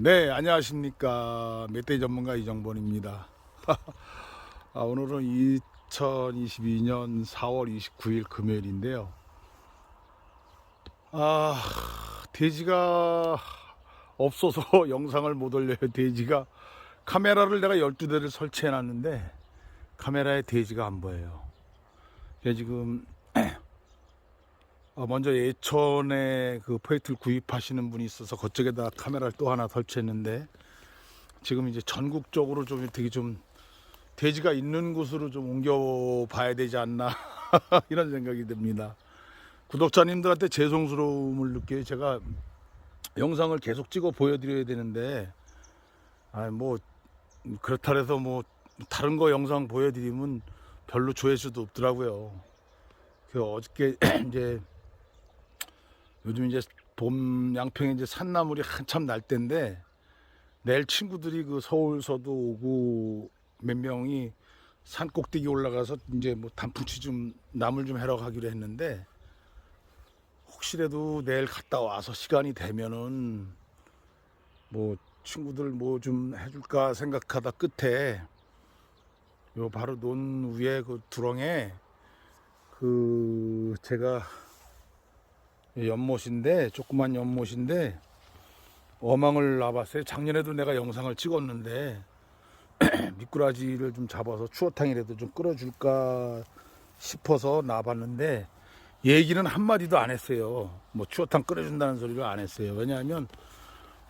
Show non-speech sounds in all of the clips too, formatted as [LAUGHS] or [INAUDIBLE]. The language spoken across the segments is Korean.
네, 안녕하십니까. 멧돼지 전문가 이정본입니다. [LAUGHS] 아, 오늘은 2022년 4월 29일 금요일인데요. 아, 돼지가 없어서 [LAUGHS] 영상을 못 올려요. 돼지가 카메라를 내가 12대를 설치해 놨는데 카메라에 돼지가 안 보여요. 그래서 지금 어, 먼저 예천에 그 포획트를 구입하시는 분이 있어서 그쪽에다 카메라를 또 하나 설치했는데 지금 이제 전국적으로 좀 되게 좀 돼지가 있는 곳으로 좀 옮겨 봐야 되지 않나 [LAUGHS] 이런 생각이 듭니다. 구독자님들한테 죄송스러움을 느껴요. 제가 영상을 계속 찍어 보여드려야 되는데 아뭐 그렇다 해서 뭐 다른 거 영상 보여드리면 별로 조회수도 없더라고요. 그 어저께 [CLEARS THROAT] 이제 요즘 이제 봄 양평에 이제 산나물이 한참 날 때인데 내일 친구들이 그 서울서도 오고 몇 명이 산 꼭대기 올라가서 이제 뭐 단풍치 좀 나물 좀 해러 가기로 했는데 혹시라도 내일 갔다 와서 시간이 되면은 뭐 친구들 뭐 좀 해줄까 생각하다 끝에 요 바로 논 위에 그 두렁에 그 제가 연못인데 조그만 연못인데 어망을 놔봤어요. 작년에도 내가 영상을 찍었는데 [CLEARS THROAT] 미꾸라지를 좀 잡아서 추어탕이라도 좀 끓여줄까 싶어서 놔봤는데 얘기는 한 마디도 안 했어요. 뭐 추어탕 끓여준다는 소리를 안 했어요. 왜냐하면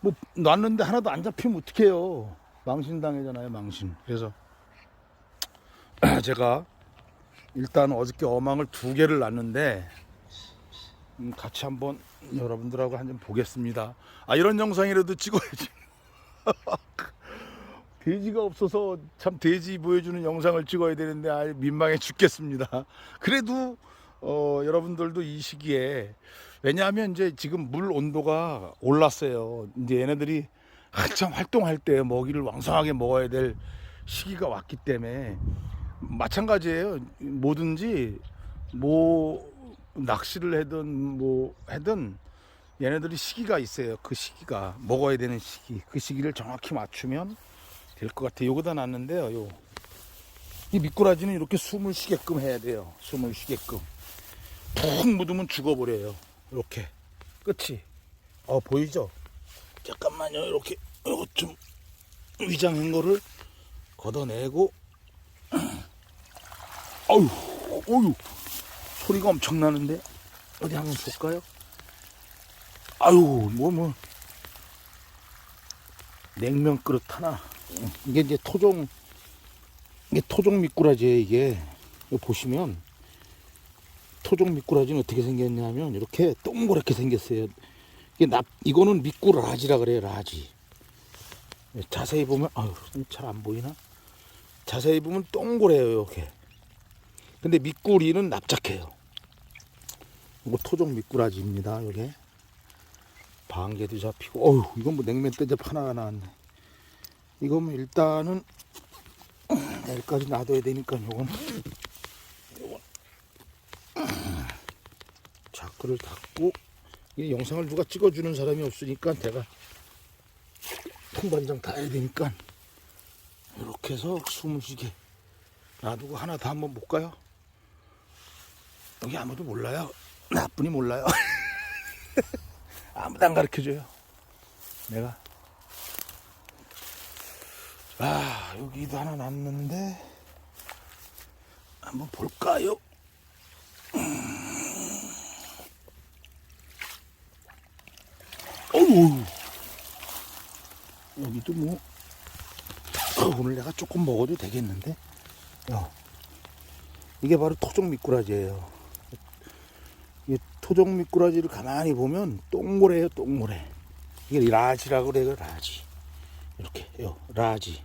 뭐 놨는데 하나도 안 잡히면 어떡해요. 망신 당하잖아요, 망신. 그래서 [CLEARS THROAT] 제가 일단 어저께 어망을 두 개를 놨는데 음, 같이 한번 여러분들하고 한점 보겠습니다. 아 이런 영상이라도 찍어야지. [LAUGHS] 돼지가 없어서 참 돼지 보여주는 영상을 찍어야 되는데 아 민망해 죽겠습니다. 그래도 어, 여러분들도 이 시기에 왜냐하면 이제 지금 물 온도가 올랐어요. 이제 얘네들이 한참 활동할 때 먹이를 왕성하게 먹어야 될 시기가 왔기 때문에 마찬가지예요. 뭐든지 뭐 낚시를 하든 뭐 하든 얘네들이 시기가 있어요. 그 시기가 먹어야 되는 시기. 그 시기를 정확히 맞추면 될 것 같아요. 요거다 놨는데요. 요. 이 미꾸라지는 이렇게 숨을 쉬게끔 해야 돼요. 숨을 쉬게끔. 푹 묻으면 죽어버려요. 이렇게. 끝이. 어, 보이죠? 잠깐만요. 이렇게. 요거 좀 위장한 거를 걷어내고. [CLEARS THROAT] 어휴, 어휴. 소리가 엄청 나는데? 어디 한번 볼까요? 아유 뭐 뭐. 냉면 그릇 하나. 이게 이제 토종 이게 토종 미꾸라지예요 이게. 이거 보시면 토종 미꾸라지는 어떻게 생겼냐면 이렇게 동그랗게 생겼어요. 이게 납 이거는 미꾸라지라 그래요 라지. 자세히 보면 아유 잘 안 보이나? 자세히 보면 동그래요 이렇게. 근데 미꾸리는 납작해요 이거 토종 미꾸라지입니다. 여기 방개도 잡히고, 어휴, 이건 뭐 냉면 떼잡 하나가 나왔네. 이거 뭐 일단은 내일까지 놔둬야 되니까 요건 요건 자크를 닫고 이 영상을 누가 찍어주는 사람이 없으니까 내가 통반장 다 해야 되니까 이렇게 해서 숨을 쉬게 놔두고 하나 더 한번 볼까요? 여기 아무도 몰라요. 나뿐이 몰라요. [LAUGHS] 아무도 안 가르쳐 줘요. 내가. 아, 여기도 하나 났는데, 한번 볼까요? 어우, 여기도 뭐, 어, 오늘 내가 조금 먹어도 되겠는데? 야, 이게 바로 토종 미꾸라지예요. 이 토종 미꾸라지를 가만히 보면 동그래요 동그래. 이게 라지라고 그래요 라지. 이렇게 요 라지.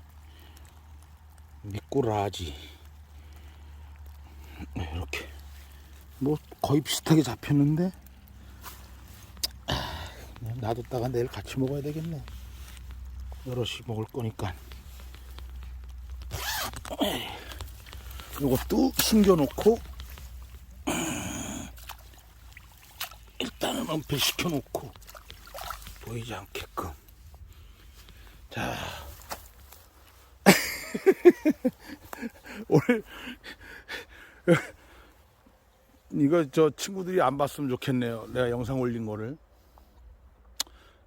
미꾸라지. 네, 이렇게. 뭐 거의 비슷하게 잡혔는데 아, 놔뒀다가 내일 같이 먹어야 되겠네. 여럿이 먹을 거니까. 이것도 숨겨놓고 일단은 은폐시켜 놓고 보이지 않게끔 자. [LAUGHS] 오늘 [LAUGHS] 이거 저 친구들이 안 봤으면 좋겠네요. 내가 영상 올린 거를.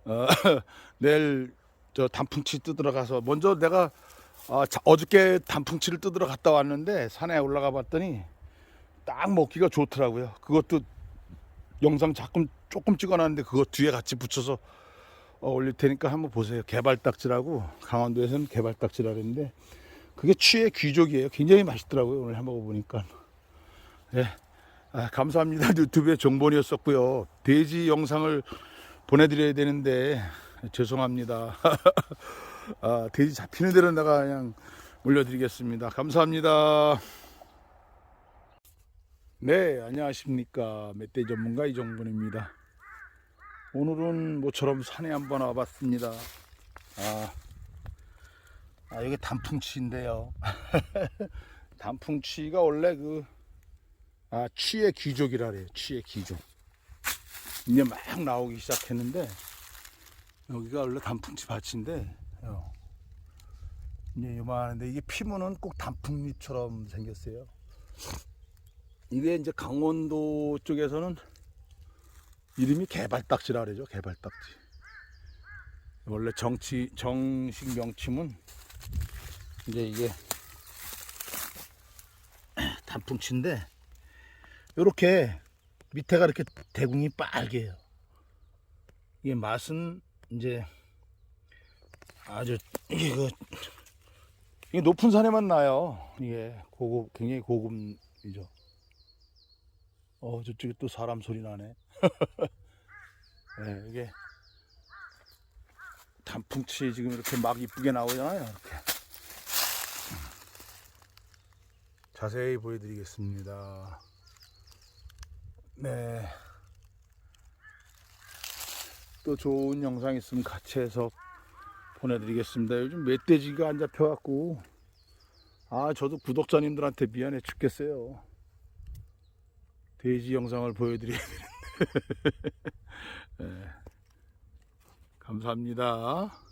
어, [LAUGHS] 내일 저 단풍치 뜯으러 가서 먼저 내가 아, 자- 어저께 단풍치를 뜯으러 갔다 왔는데 산에 올라가 봤더니 딱 먹기가 좋더라고요. 그것도 영상 조금 조금 찍어놨는데 그거 뒤에 같이 붙여서 어, 올릴 테니까 한번 보세요. 개발딱지라고 강원도에서는 개발딱지라 그랬는데 그게 취의 귀족이에요. 굉장히 맛있더라고요. 오늘 해 먹어 보니까. 예. 아, 감사합니다. [LAUGHS] 유튜브에 정본이었었고요. 돼지 영상을 보내드려야 되는데 죄송합니다. [LAUGHS] 아, 돼지 잡히는 대로 내가 그냥 올려드리겠습니다. 감사합니다. 네, 안녕하십니까. 멧돼 전문가 이정본입니다. 오늘은 모처럼 산에 한번 와봤습니다. 아, 아 여기 단풍치인데요. [LAUGHS] 단풍치가 원래 그, 아, 취의 귀족이라 그래요. 취의 귀족. 이제 막 나오기 시작했는데, 여기가 원래 단풍치 밭인데, 어. 이제 요만한데, 이게 피면은 꼭 단풍잎처럼 생겼어요. 이게 이제 강원도 쪽에서는 이름이 개발딱지라 그러죠. 개발딱지. 원래 정치 정식 명칭은 이제 이게 [CLEARS THROAT] 단풍치인데 요렇게 밑에가 이렇게 대궁이 빨개요. 이게 맛은 이제 아주 이게 그 이게 높은 산에만 나요. 이게 고급 굉장히 고급이죠. 어 저쪽에 또 사람 소리 나네. [LAUGHS] 네, 이게 단풍치 지금 이렇게 막 이쁘게 나오잖아요. 이렇게 자세히 보여드리겠습니다. 네. 또 좋은 영상 있으면 같이 해서 보내드리겠습니다. 요즘 멧돼지가 안 잡혀갖고 아 저도 구독자님들한테 미안해 죽겠어요. 돼지 영상을 보여드려야 되는데. [LAUGHS] 네. 감사합니다.